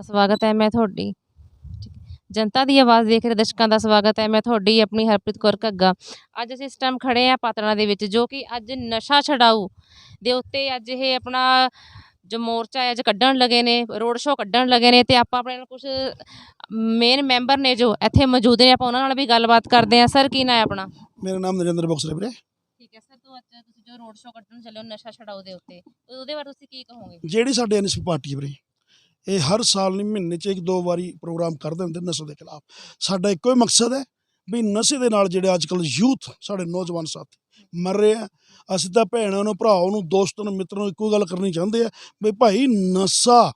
ਦਾ ਸਵਾਗਤ ਹੈ ਮੈਂ ਤੁਹਾਡੀ। ਹੈ। ਜਨਤਾ ਦੀ ਆਵਾਜ਼ ਦੇਖ ਰਹੇ ਦਰਸ਼ਕਾਂ ਦਾ ਸਵਾਗਤ ਹੈ। ਮੈਂ ਤੁਹਾਡੀ ਆਪਣੀ ਹਰਪ੍ਰੀਤ ਕੌਰ ਘੱਗਾ। ਅੱਜ ਅਸੀਂ ਇਸ ਟਾਈਮ ਖੜੇ ਆ ਪਾਤੜਾਂ ਦੇ ਵਿੱਚ ਜੋ ਕਿ ਅੱਜ ਨਸ਼ਾ ਛਡਾਊ ਦੇ ਉੱਤੇ ਅੱਜ ਇਹ ਆਪਣਾ ਜੋ ਮੋਰਚਾ ਹੈ ਅੱਜ ਕੱਢਣ ਲਗੇ ਨੇ ਰੋਡ ਸ਼ੋਅ ਕੱਢਣ ਲਗੇ ਨੇ ਤੇ ਆਪਾਂ ਆਪਣੇ ਨਾਲ ਕੁਝ ਮੇਨ ਮੈਂਬਰ ਨੇ ਜੋ ਇੱਥੇ ਮੌਜੂਦ ਨੇ ਆਪਾਂ ਉਹਨਾਂ ਨਾਲ ਵੀ ਗੱਲਬਾਤ ਕਰਦੇ ਹਾਂ। ਸਰ ਕੀ ਨਾਂ ਹੈ ਆਪਣਾ? ਮੇਰਾ ਨਾਮ ਨਰਿੰਦਰ ਬਖਸ਼ ਵੀਰੇ। ਠੀਕ ਹੈ। ਸਰ ਤੋਂ ਅੱਜ ਤੁਸੀਂ ਜੋ ਰੋਡ ਸ਼ੋਅ ਕੱਢਣ ਚੱਲੇ ਹੋ ਨਸ਼ਾ ਛਡਾਊ ਦੇ ਉੱਤੇ ਉਹਦੇ ਬਾਰੇ ਤੁਸੀਂ ਕੀ ਕਹੋਗੇ? ਜਿਹੜੀ ਸਾਡੇ ਐਨਐਸਪੀ ਪਾਰਟੀ ਹੈ ਵੀਰੇ। ਇਹ ਹਰ ਸਾਲ ਨਹੀਂ, ਮਹੀਨੇ 'ਚ ਇੱਕ ਦੋ ਵਾਰੀ ਪ੍ਰੋਗਰਾਮ ਕਰਦੇ ਹੁੰਦੇ ਨਸ਼ੇ ਦੇ ਖਿਲਾਫ। ਸਾਡਾ ਇੱਕੋ ਹੀ ਮਕਸਦ ਹੈ ਵੀ ਨਸ਼ੇ ਦੇ ਨਾਲ ਜਿਹੜੇ ਅੱਜ ਕੱਲ੍ਹ ਯੂਥ ਸਾਡੇ ਨੌਜਵਾਨ ਸਾਥੀ ਮਰ ਰਹੇ ਆ, ਅਸੀਂ ਤਾਂ ਭੈਣਾਂ ਨੂੰ, ਭਰਾਵਾਂ ਨੂੰ, ਦੋਸਤਾਂ ਨੂੰ, ਮਿੱਤਰਾਂ ਨੂੰ ਇੱਕੋ ਗੱਲ ਕਰਨੀ ਚਾਹੁੰਦੇ ਆ ਵੀ ਭਾਈ ਨਸ਼ਾ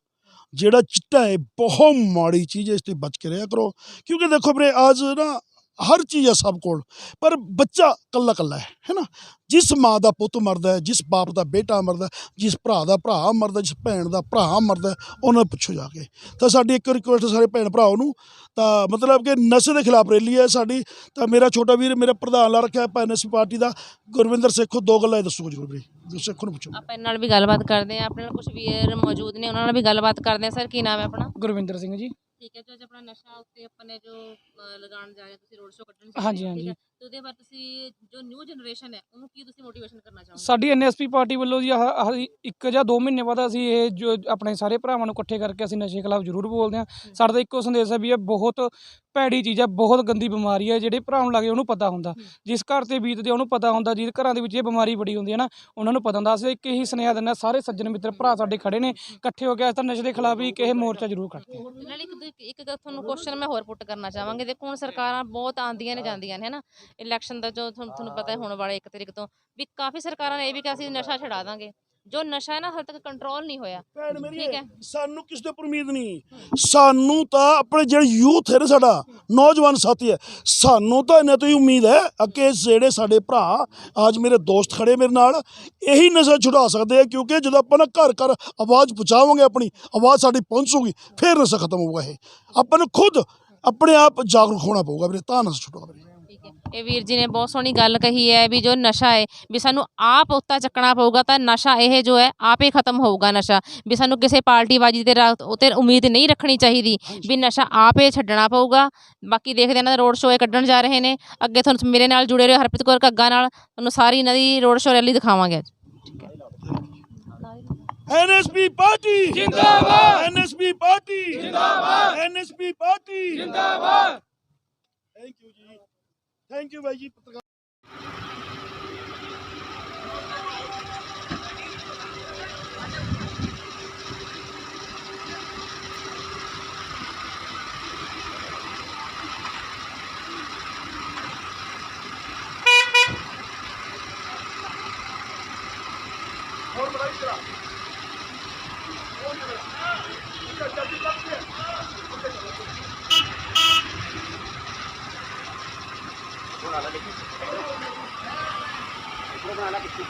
ਜਿਹੜਾ ਚਿੱਟਾ ਹੈ ਬਹੁਤ ਮਾੜੀ ਚੀਜ਼ ਹੈ, ਇਸ ਤੋਂ ਬਚ ਕੇ ਰਿਹਾ ਕਰੋ। ਕਿਉਂਕਿ ਦੇਖੋ ਵੀਰੇ, ਅੱਜ ਨਾ ਹਰ ਚੀਜ਼ ਹੈ ਸਭ ਕੋਲ। ਪਰ ਬੱਚਾ ਕੱਲਾ ਕੱਲਾ ਹੈ ਹੈ ਨਾ? ਜਿਸ ਮਾਂ ਦਾ ਪੁੱਤ ਮਰਦਾ ਹੈ ਜਿਸ ਬਾਪ ਦਾ ਬੇਟਾ ਮਰਦਾ ਜਿਸ ਭਰਾ ਦਾ ਭਰਾ ਮਰਦਾ ਜਿਸ ਭੈਣ ਦਾ ਭਰਾ ਮਰਦਾ ਉਹਨਾਂ ਨੂੰ ਪੁੱਛੋ ਜਾ ਕੇ। ਤਾਂ ਸਾਡੀ ਇੱਕ ਰਿਕੁਐਸਟ ਸਾਰੇ ਭੈਣ ਭਰਾਵਾਂ ਨੂੰ ਤਾਂ ਮਤਲਬ ਕਿ ਨਸ਼ੇ ਦੇ ਖਿਲਾਫ ਰੈਲੀ ਹੈ ਸਾਡੀ। ਤਾਂ ਮੇਰਾ ਛੋਟਾ ਵੀਰ ਮੇਰਾ ਪ੍ਰਧਾਨ ਲਾ ਰੱਖਿਆ ਐਨਐਸਪੀ ਪਾਰਟੀ ਦਾ। ਗੁਰਵਿੰਦਰ ਸੇਖੋ ਦੋ ਗੱਲਾਂ ਇਹ ਦੱਸੋ ਜਰੂਰ ਵੀਰੇ। ਸੇਖੋ ਨੂੰ ਪੁੱਛੋ। ਆਪਾਂ ਇਹਨਾਂ ਨਾਲ ਵੀ ਗੱਲਬਾਤ ਕਰਦੇ ਹਾਂ। ਆਪਣੇ ਨਾਲ ਕੁਝ ਵੀਰ ਮੌਜੂਦ ਨੇ ਉਹਨਾਂ ਨਾਲ ਵੀ ਗੱਲਬਾਤ ਕਰਦੇ ਹਾਂ। ਸਰ ਕੀ ਨਾਮ ਹੈ ਆਪਣਾ? ਗੁਰਵਿੰਦਰ ਸਿੰਘ ਜੀ। ਠੀਕ ਹੈ ਜੋ ਅੱਜ ਆਪਣਾ ਨਸ਼ਾ ਉੱਤੇ ਆਪਾਂ ਨੇ ਜੋ ਅ, ਲਗਾਉਣ ਜਾ ਰਹੇ ਹੋ, ਤੁਸੀਂ ਰੋਡ ਸ਼ੋਅ ਕੱਢਣ ਜਾ ਰਹੇ ਹੋ, ਹਾਂਜੀ, ਠੀਕ ਹਾਂਜੀ। ਹੈ ਤੇ ਉਹਦੇ ਬਾਅਦ ਤੁਸੀਂ ਜੋ ਨਿਊ ਜਨਰੇਸ਼ਨ ਹੈ ਉਹਨੂੰ ਕੀ ਤੁਸੀਂ ਮੋਟੀਵੇਸ਼ਨ ਕਰਨਾ ਚਾਹੋਗੇ? ਸਾਡੀ ਐਨਐਸਪੀ ਪਾਰਟੀ ਵੱਲੋਂ ਜੀ ਆਹ ਆਹ ਇੱਕ ਜਾਂ ਦੋ ਮਹੀਨੇ ਬਾਅਦ ਅਸੀਂ ਇਹ ਜੋ ਆਪਣੇ ਸਾਰੇ ਭਰਾਵਾਂ ਨੂੰ ਇਕੱਠੇ ਕਰਕੇ ਅਸੀਂ ਨਸ਼ੇ ਖਿਲਾਫ ਜ਼ਰੂਰ ਬੋਲਦੇ ਹਾਂ। ਸਾਡਾ ਤਾਂ ਇੱਕੋ ਸੰਦੇਸ਼ ਹੈ ਵੀ ਇਹ ਬਹੁਤ ਭੈੜੀ ਚੀਜ਼ ਹੈ ਬਹੁਤ ਗੰਦੀ ਬਿਮਾਰੀ ਹੈ ਜਿਹੜੇ ਭਰਾ ਨੂੰ ਲੱਗੇ ਉਹਨੂੰ ਪਤਾ ਹੁੰਦਾ। ਹੂੰ। ਜਿਸ ਘਰ ਤੇ ਬੀਤਦੇ ਉਹਨੂੰ ਪਤਾ ਹੁੰਦਾ ਜਿਹਦੇ ਘਰਾਂ ਦੇ ਵਿੱਚ ਇਹ ਬਿਮਾਰੀ ਬੜੀ ਹੁੰਦੀ ਹੈ ਨਾ ਉਹਨਾਂ ਨੂੰ ਪਤਾ ਹੁੰਦਾ। ਅਸੀਂ ਇੱਕ ਇਹੀ ਸੁਨੇਹਾ ਦਿੰਦੇ ਹਾਂ ਸਾਰੇ ਸੱਜਣ ਮਿੱਤਰ ਭਰਾ ਸਾਡੇ ਖੜੇ ਨੇ ਇਕੱਠੇ ਹੋ ਕੇ ਅਸੀਂ ਤਾਂ ਨਸ਼ੇ ਦੇ ਖਿਲਾਫ ਵੀ ਇੱਕ ਇਹ ਮੋਰਚਾ ਜ਼ਰੂਰ ਕੱਢਦੇ ਹਾਂ ਨਾਲ ਇੱਕ ਇੱਕ ਗੱਲ ਤੁਹਾਨੂੰ ਕੁਐਸਚਨ ਮੈਂ ਹੋਰ ਪੁੱਟ ਕਰਨਾ ਚਾਹਾਂਗੀ। ਦੇਖੋ ਹੁਣ ਸਰਕਾਰਾਂ ਬਹੁਤ ਆਉਂਦੀਆਂ ਨੇ ਜਾਂਦੀਆਂ ਨੇ ਹਨਾ? ਇਲੈਕਸ਼ਨ ਦਾ ਜੋ ਤੁਹਾਨੂੰ ਪਤਾ ਹੈ ਹੋਣ ਵਾਲੇ 1 ਤਰੀਕ ਤੋਂ ਵੀ ਕਾਫੀ ਸਰਕਾਰਾਂ ਨੇ ਇਹ ਵੀ ਕਿਹਾ ਸੀ ਨਸ਼ਾ ਛਡਾ ਦਾਂਗੇ। ਜੋ ਨਸ਼ਾ ਹੈ ਨਾ ਹਾਲੇ ਤੱਕ ਕੰਟਰੋਲ ਨਹੀਂ ਹੋਇਆ। ਭੈਣ ਮੇਰੀ ਠੀਕ ਹੈ? ਸਾਨੂੰ ਕਿਸ ਦੇ ਉੱਪਰ ਉਮੀਦ ਨਹੀਂ। ਸਾਨੂੰ ਤਾਂ ਆਪਣੇ ਜਿਹੜੇ ਯੂਥ ਹੈ ਨਾ ਸਾਡਾ ਨੌਜਵਾਨ ਸਾਥੀ ਹੈ ਸਾਨੂੰ ਤਾਂ ਇਹਨਾਂ ਤੋਂ ਹੀ ਉਮੀਦ ਹੈ ਅੱਗੇ ਜਿਹੜੇ ਸਾਡੇ ਭਰਾ ਅੱਜ ਮੇਰੇ ਦੋਸਤ ਖੜੇ ਮੇਰੇ ਨਾਲ ਇਹੀ ਨਸ਼ਾ ਛੁਡਾ ਸਕਦੇ ਆ ਕਿਉਂਕਿ ਜਦੋਂ ਆਪਾਂ ਨਾ ਘਰ ਘਰ ਆਵਾਜ਼ ਪਹੁੰਚਾਵਾਂਗੇ ਆਪਣੀ ਆਵਾਜ਼ ਸਾਡੀ ਪਹੁੰਚੂਗੀ ਫਿਰ ਨਸ਼ਾ ਖਤਮ ਹੋਊਗਾ ਇਹ। ਆਪਾਂ ਨੂੰ ਖੁਦ ਆਪਣੇ ਆਪ ਜਾਗਰੂਕ ਹੋਣਾ ਪਊਗਾ ਵੀਰੇ ਤਾਂ ਨਸ਼ਾ ਵੀਰੇ। ਹੈ ਇਹ ਵੀਰ ਜੀ ਨੇ ਬਹੁਤ ਸੋਹਣੀ ਗੱਲ ਕਹੀ ਹੈ ਵੀ ਜੋ ਨਸ਼ਾ ਹੈ ਵੀ ਸਾਨੂੰ ਆਪ ਉੱਤਾ ਚੱਕਣਾ ਪਊਗਾ ਤਾਂ ਨਸ਼ਾ ਇਹ ਜੋ ਹੈ ਆਪੇ ਖਤਮ ਹੋਊਗਾ ਨਸ਼ਾ। ਵੀ ਸਾਨੂੰ ਕਿਸੇ ਪਾਰਟੀਬਾਜ਼ੀ ਤੇ ਰਾ- ਉਤੇ ਉਮੀਦ ਨਹੀਂ ਰੱਖਣੀ ਚਾਹੀਦੀ ਵੀ ਨਸ਼ਾ ਆਪੇ ਛੱਡਣਾ ਪਊਗਾ। ਬਾਕੀ ਦੇਖਦੇ ਇਹਨਾਂ ਦਾ ਰੋਡ ਸ਼ੋਅ ਕੱਢਣ ਜਾ ਰਹੇ ਨੇ। ਅੱਗੇ ਤੁਹਾਨੂੰ ਮੇਰੇ ਨਾਲ ਜੁੜੇ ਰਹੋ ਹਰਪ੍ਰੀਤ ਕੌਰ ਘੱਗਾ ਨਾਲ। ਤੁਹਾਨੂੰ ਸਾਰੀ ਇਹਨਾਂ ਦੀ ਰੋਡ ਸ਼ੋਅ ਰੈਲੀ ਦਿਖਾਵਾਂਗੇ ਅੱਜ। NSP party. ਜਿੰਦਾਬਾਦ। NSP party. ਜਿੰਦਾਬਾਦ। NSP party. ਜਿੰਦਾਬਾਦ। ਥੈਂਕ ਯੂ ਜੀ। ਥੈਂਕ ਯੂ ਬਾਈ ਜੀ ਪੱਤਰਕਾਰ ਹੋਰ ਬੜਾਈ ਚਲਾ ਬਣਾ ਲਾ ਕਿੱਥੇ